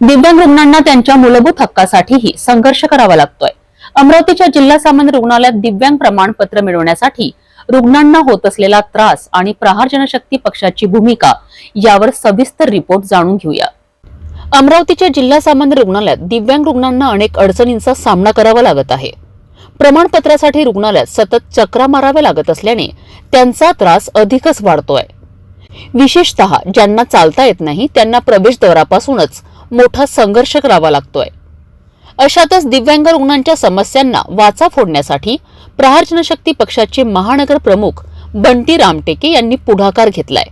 दिव्यांग रुग्णांना त्यांच्या मूलभूत हक्कासाठीही संघर्ष करावा लागतोय. अमरावतीच्या जिल्हा सामान्य रुग्णालयात दिव्यांग प्रमाणपत्र मिळवण्यासाठी रुग्णांना होत असलेला त्रास आणि प्रहार जनशक्ती पक्षाची भूमिका यावर सविस्तर रिपोर्ट जाणून घेऊया. अमरावतीच्या जिल्हा सामान्य रुग्णालयात दिव्यांग रुग्णांना अनेक अडचणींचा सामना करावा लागत आहे. प्रमाणपत्रासाठी रुग्णालयात सतत चक्रा माराव्या लागत असल्याने त्यांचा त्रास अधिकच वाढतोय. विशेषतः ज्यांना चालता येत नाही त्यांना प्रवेशद्वारापासूनच मोठा संघर्ष करावा लागतोय. अशातच दिव्यांग रुग्णांच्या समस्यांना वाचा फोडण्यासाठी प्रहार जनशक्ती पक्षाचे महानगर प्रमुख बंटी रामटेके यांनी पुढाकार घेतलाय.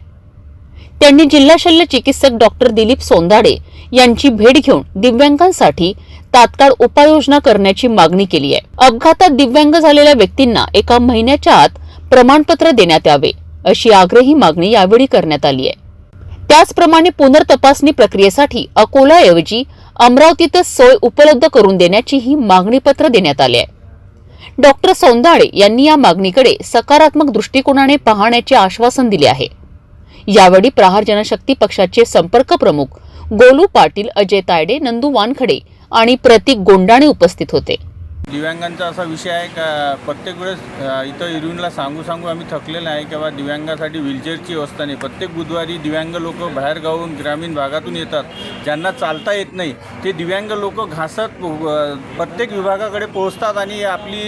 त्यांनी जिल्हा शल्य चिकित्सक डॉक्टर दिलीप सोंदाडे यांची भेट घेऊन दिव्यांगांसाठी तात्काळ उपाययोजना करण्याची मागणी केली आहे. अपघातात दिव्यांग झालेल्या व्यक्तींना एका महिन्याच्या आत प्रमाणपत्र देण्यात यावे अशी आग्रही मागणी यावेळी करण्यात आली आहे. त्याचप्रमाणे पुनर्तपासणी प्रक्रियेसाठी अकोलाऐवजी अमरावतीतच सोय उपलब्ध करून देण्याची ही मागणी पत्र देण्यात आले आहे. डॉक्टर सौंदाळे यांनी या मागणीकडे सकारात्मक दृष्टिकोनाने पाहण्याचे आश्वासन दिले आहे. यावेळी प्रहार जनशक्ती पक्षाचे संपर्क प्रमुख गोलू पाटील अजय तायडे नंदू वानखडे आणि प्रतीक गोंडाणे उपस्थित होते. दिव्यांगांचा असा विषय आहे का प्रत्येक वेळेस इथं इरविनला सांगू सांगू आम्ही थकलेलं आहे किंवा दिव्यांगासाठी व्हीलचेअरची व्यवस्था नाही. प्रत्येक बुधवारी दिव्यांग लोक बाहेरगावून ग्रामीण भागातून येतात. ज्यांना चालता येत नाही ते दिव्यांग लोक घासत प्रत्येक विभागाकडे पोहोचतात आणि आपली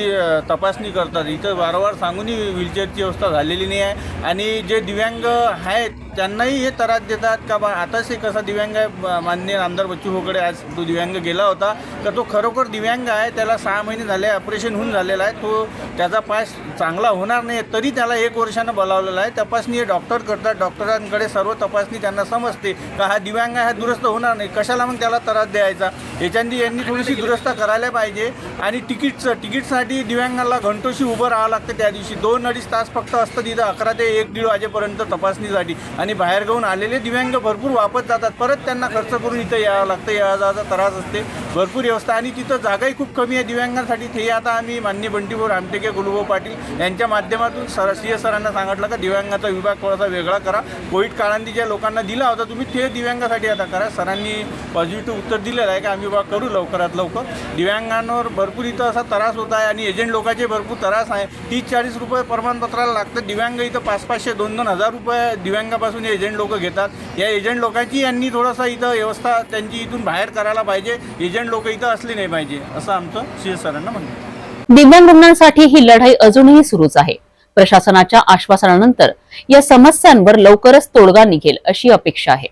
तपासणी करतात. इथं वारंवार सांगूनही व्हीलचेअरची व्यवस्था झालेली नाही आहे. आणि जे दिव्यांग आहेत त्यांनाही हे त्रास देतात का बा आताच एक असा दिव्यांग आहे? मान्य माननीय आमदार बच्चू होकडे आज तो दिव्यांग गेला होता तर तो खरोखर दिव्यांग आहे त्याला सहा महिने झाले ऑपरेशन होऊन झालेला आहे तो त्याचा पाय चांगला होणार नाही तरी त्याला एक वर्षानं बोलावलेला आहे. तपासणी हे डॉक्टर करतात डॉक्टरांकडे सर्व तपासणी त्यांना समजते का हा दिव्यांग आहे हा दुरुस्त होणार नाही कशाला मग त्याला त्रास द्यायचा? याच्यानी यांनी थोडीशी दुरुस्ता करायला पाहिजे. आणि तिकीटचं तिकीटसाठी दिव्यांगाला घंटोशी उभं राहावं लागतं त्या दिवशी. दोन अडीच तास फक्त असतं तिथं अकरा ते एक दीड वाजेपर्यंत तपासणीसाठी. आणि बाहेरगावून आलेले दिव्यांग भरपूर वापस जातात. परत त्यांना खर्च करून इथं यावं लागतं. या जायचा त्रास असते. भरपूर व्यवस्था आणि तिथं जागाही खूप कमी आहे. दिव्यांगांसाठी ते आता आम्ही मान्य बंटीभाऊ रामटेके गुलुभाऊ पाटील यांच्या माध्यमातून सर सी एस सरांना सांगितलं का दिव्यांगाचा विभाग थोडासा वेगळा करा. कोविड काळांनी ज्या लोकांना दिला होता तुम्ही ते दिव्यांगासाठी आता करा. सरांनी पॉझिटिव्ह उत्तर दिलेलं आहे का आम्ही बा करू लवकरात लवकर. दिव्यांगांवर भरपूर इथं असा त्रास होत आहे आणि एजंट लोकांचे भरपूर त्रास आहे. तीस चाळीस रुपये प्रमाणपत्राला लागतं दिव्यांग इथं पाच पाचशे दोन दोन हजार रुपये दिव्यांगापासून हे एजंट लोक घेतात. या एजंट लोकांची यांनी थोडासा इथं व्यवस्था त्यांची इथून बाहेर करायला पाहिजे. एजंट लोक इथं असले नाही पाहिजे असं आमचं सी एस सरांना म्हणणं दिव्यांग रुग्णांसाठी ही लढाई अजूनही सुरूच आहे. प्रशासनाच्या आश्वासनानंतर या समस्यांवर लवकरच तोडगा निघेल अशी अपेक्षा आहे.